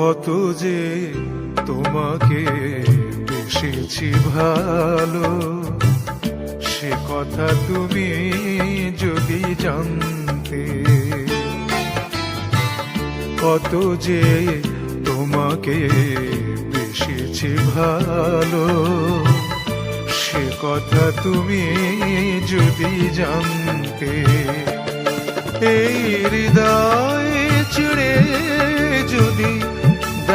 কত যে তোমাকে বেসেছি ভালো, সে কথা তুমি যদি জানতে, কত যে তোমাকে বেসেছি ভালো, সে কথা তুমি যদি জানতে, এই হৃদয় চিড়ে যদি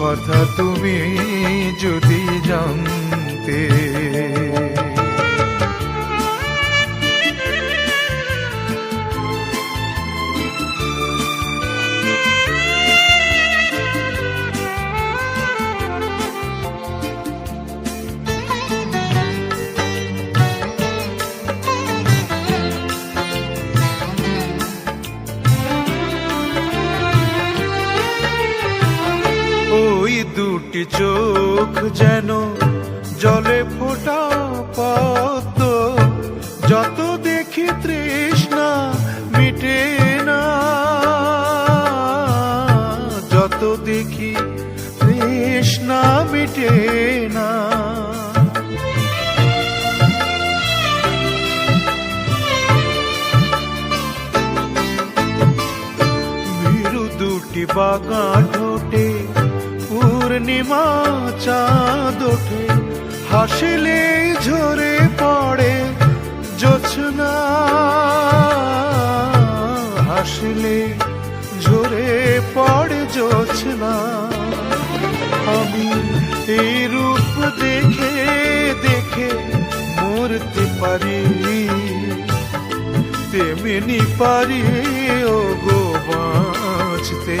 কথা তুমি যদি জানতে দুটি চোখ যেন জলে ফোটা পদ্ম। যত দেখি তৃষ্ণা মিটে না। যত দেখি তৃষ্ণা মিটে না। দুটি ঠোঁটে পূর্ণিমা চাঁদ ওঠে, হাসিলে ঝরে পড়ে জোছনা। হাসিলে ঝরে পড়ে জোছনা। আমি এই রূপ দেখে দেখে মরতে পারি। তেমনি পারি ও গো বাঁচতে।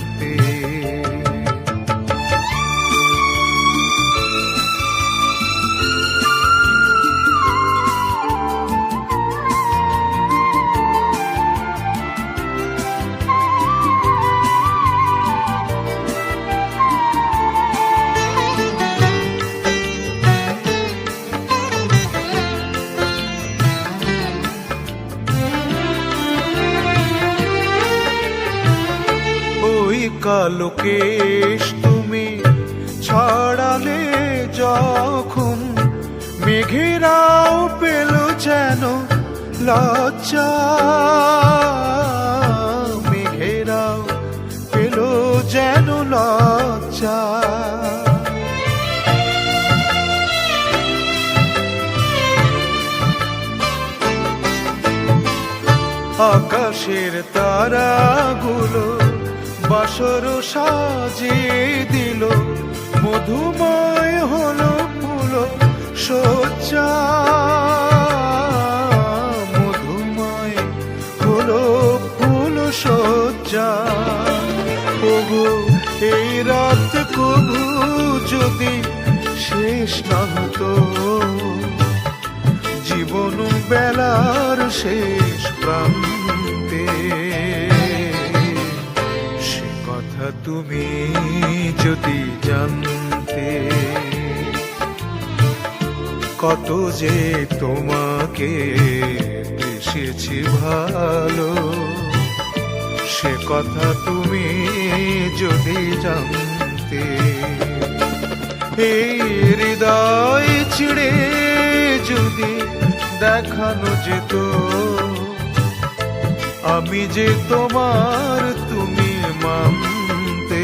ওই কালো কেশ তুমি ছড়ালে যখন মেঘেরাও পেল যেন লজ্জা। মেঘেরাও পেল যেন লজ্জা। আকাশের তারাগুলো বাসর সাজিয়ে দিল, মধুময় হলো ফুল সজ্জা মধুময় হলো ফুল সজ্জা ওগো, এই রাত কবু যদি শেষ না হতো, জীবন বেলার শেষ প্রান্তে যদি জানতে কত যে তোমাকে বেসেছি ভালো, সে কথা তুমি যদি জানতে এই হৃদয় ছিড়ে যদি দেখানো যেত, আমি যে তোমার তুমি মানতে